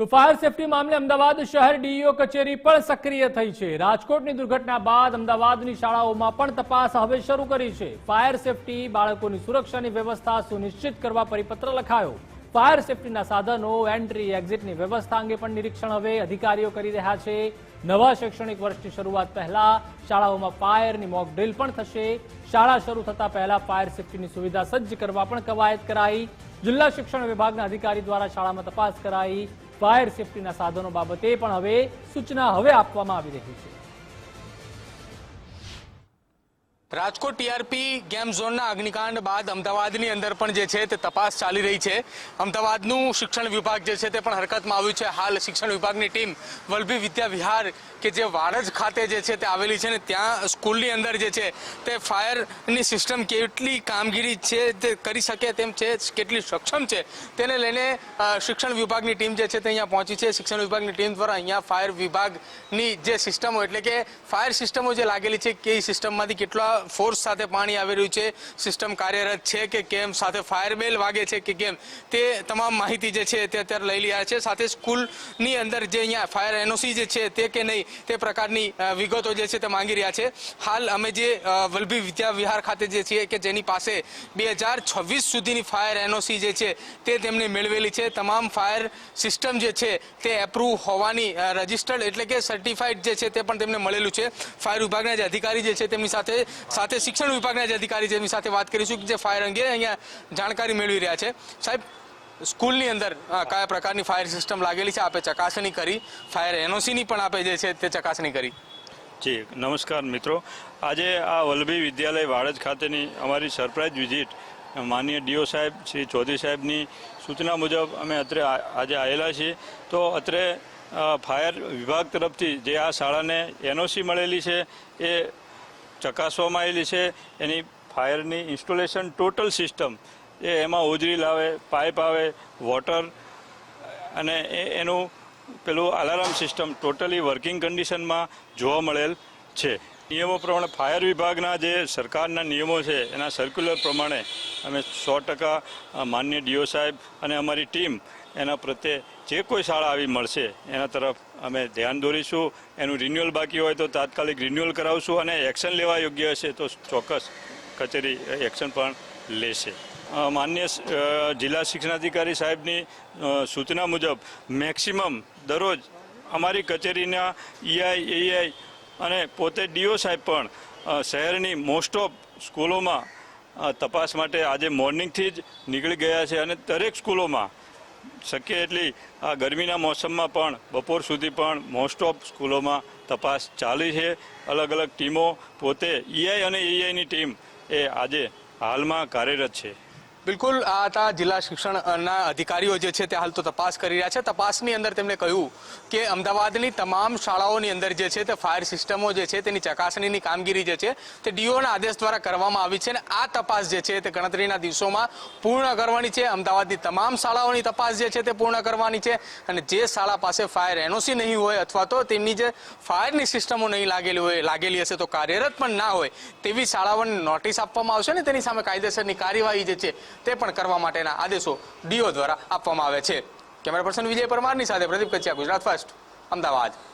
તો fire safety મામલે અમદાવાદ શહેર ડીઈઓ કચેરી પણ સક્રિય થઈ છે. રાજકોટની દુર્ઘટના બાદ અમદાવાદની શાળાઓમાં પણ તપાસ હવે શરૂ કરી છે. ફાયર સેફટી બાળકોની સુરક્ષાની વ્યવસ્થા સુનિશ્ચિત કરવા પરિપત્ર લખાયો. ફાયર સેફટીના સાધનો એન્ટ્રી એક્ઝિટની વ્યવસ્થા અંગે પણ નિરીક્ષણ હવે અધિકારીઓ કરી રહ્યા છે. નવા શૈક્ષણિક વર્ષની શરૂઆત પહેલા શાળાઓમાં ફાયરની મોક પણ થશે. શાળા શરૂ થતા પહેલા ફાયર સેફટીની સુવિધા સજ્જ કરવા પણ કવાયત કરાઈ. જિલ્લા શિક્ષણ વિભાગના અધિકારી દ્વારા શાળામાં તપાસ કરાઈ. ફાયર સેફટીના સાધનો બાબતે પણ હવે સૂચના હવે આપવામાં આવી રહી છે. રાજકોટ ટીઆરપી ગેમ ઝોનના અગ્નિકાંડ બાદ અમદાવાદની અંદર પણ જે છે તે તપાસ ચાલી રહી છે. અમદાવાદનું શિક્ષણ વિભાગ જે છે તે પણ હરકતમાં આવ્યું છે. હાલ શિક્ષણ વિભાગની ટીમ વલભી વિદ્યા વિહાર કે જે વાડજ ખાતે જે છે તે આવેલી છે ને ત્યાં સ્કૂલની અંદર જે છે તે ફાયરની સિસ્ટમ કેટલી કામગીરી છે તે કરી શકે તેમ છે, કેટલી સક્ષમ છે તેને લઈને શિક્ષણ વિભાગની ટીમ જે છે તે અહીંયા પહોંચી છે. શિક્ષણ વિભાગની ટીમ દ્વારા અહીંયા ફાયર વિભાગની જે સિસ્ટમો એટલે કે ફાયર સિસ્ટમો જે લાગેલી છે કે સિસ્ટમમાંથી કેટલા ફોર્સ સાથે પાણી આવી રહ્યું છે. સિસ્ટમ કાર્યરત છે કે કેમ? સાથે ફાયર બેલ વાગે છે કે કેમ? તે તમામ માહિતી જે છે તે અત્યારે લઈ રહ્યા છે. સાથે સ્કૂલની અંદર જે અહીંયા ફાયર એનઓસી જે છે તે કે નહીં તે પ્રકારની વિગતો જે છે તે માંગી રહ્યા છે. હાલ અમે જે વલભી વિદ્યા વિહાર ખાતે જે છીએ કે જેની પાસે બે હજાર છવ્વીસ સુધીની ફાયર એનઓસી જે છે તે તેમને મેળવેલી છે. તમામ ફાયર સિસ્ટમ જે છે તે એપ્રુવ હોવાની રજિસ્ટર્ડ એટલે કે સર્ટિફાઈડ જે છે તે પણ તેમને મળેલું છે. ફાયર વિભાગના જે અધિકારી જે છે તેમની સાથે સાથે શિક્ષણ વિભાગના જે અધિકારી છે, એમની સાથે વાત કરીશું કે જે ફાયર અંગે અહીંયા જાણકારી મેળવી રહ્યા છે. સાહેબ, સ્કૂલની અંદર કયા પ્રકારની ફાયર સિસ્ટમ લાગેલી છે? આપે ચકાસણી કરી. ફાયર એનઓસીની પણ આપે જે છે, તે ચકાસણી કરી. જી, નમસ્કાર મિત્રો. આજે આ વલ્લભી વિદ્યાલય વાડજ ખાતેની અમારી સરપ્રાઇઝ વિઝિટ માનનીય ડીઓ સાહેબ, શ્રી ચૌધરી સાહેબની સૂચના મુજબ અમે અત્રે આજે આવેલા છીએ. તો અત્રે ફાયર વિભાગ તરફથી જે આ શાળાને એનઓસી મળેલી છે, એ ચકાસવામાં આવેલી છે. એની ફાયરની ઇન્સ્ટોલેશન ટોટલ સિસ્ટમ એ એમાં હોજરી લાવે, પાઇપ આવે, વોટર, અને એનું પેલું અલાર્મ સિસ્ટમ ટોટલી વર્કિંગ કન્ડિશનમાં જોવા મળેલ છે. નિયમો પ્રમાણે ફાયર વિભાગના જે સરકારના નિયમો છે, એના સર્ક્યુલર પ્રમાણે અમે સો ટકા માન્ય ડીઓ સાહેબ અને અમારી ટીમ એના પ્રત્યે જે કોઈ શાળા આવી મળશે એના તરફ અમે ધ્યાન દોરીશું. એનું રિન્યુઅલ બાકી હોય તો તાત્કાલિક રિન્યુઅલ કરાવશું અને એક્શન લેવા યોગ્ય હશે તો ચોક્કસ કચેરી એક્શન પણ લેશે. માન્ય જિલ્લા શિક્ષણાધિકારી સાહેબની સૂચના મુજબ મેક્સિમમ દરરોજ અમારી કચેરીના ઈઆઈ એઆઈ અને પોતે ડીઓ સાહેબ પણ શહેરની મોસ્ટ ઓફ સ્કૂલોમાં તપાસ માટે આજે મોર્નિંગથી જ નીકળી ગયા છે અને દરેક સ્કૂલોમાં શક્ય એટલી આ ગરમીના મોસમમાં પણ બપોર સુધી પણ મોસ્ટ ઓફ સ્કૂલોમાં તપાસ ચાલી છે. અલગ અલગ ટીમો પોતે ઈઆઈ અને એઆઈની ટીમ એ આજે હાલમાં કાર્યરત છે. બિલકુલ, આ હતા જિલ્લા શિક્ષણના અધિકારીઓ જે છે તે હાલ તો તપાસ કરી રહ્યા છે. તપાસની અંદર તેમણે કહ્યું કે અમદાવાદની તમામ શાળાઓની અંદર જે છે તે ફાયર સિસ્ટમો જે છે તેની ચકાસણીની કામગીરી જે છે તે ડીઓના આદેશ દ્વારા કરવામાં આવી છે અને આ તપાસ જે છે તે ગણતરીના દિવસોમાં પૂર્ણ કરવાની છે. અમદાવાદની તમામ શાળાઓની તપાસ જે છે તે પૂર્ણ કરવાની છે અને જે શાળા પાસે ફાયર એનઓસી નહીં હોય અથવા તો તેમની જે ફાયરની સિસ્ટમો નહીં લાગેલી હોય, લાગેલી હશે તો કાર્યરત પણ ના હોય તેવી શાળાઓને નોટિસ આપવામાં આવશે ને તેની સામે કાયદેસરની કાર્યવાહી જે છે તે પણ કરવા માટેના આદેશો ડીઓ દ્વારા આપવામાં આવે છે. કેમેરા પર્સન વિજય પરમારની સાથે પ્રદીપ કચ્યા ગુજરાત ફર્સ્ટ, અમદાવાદ.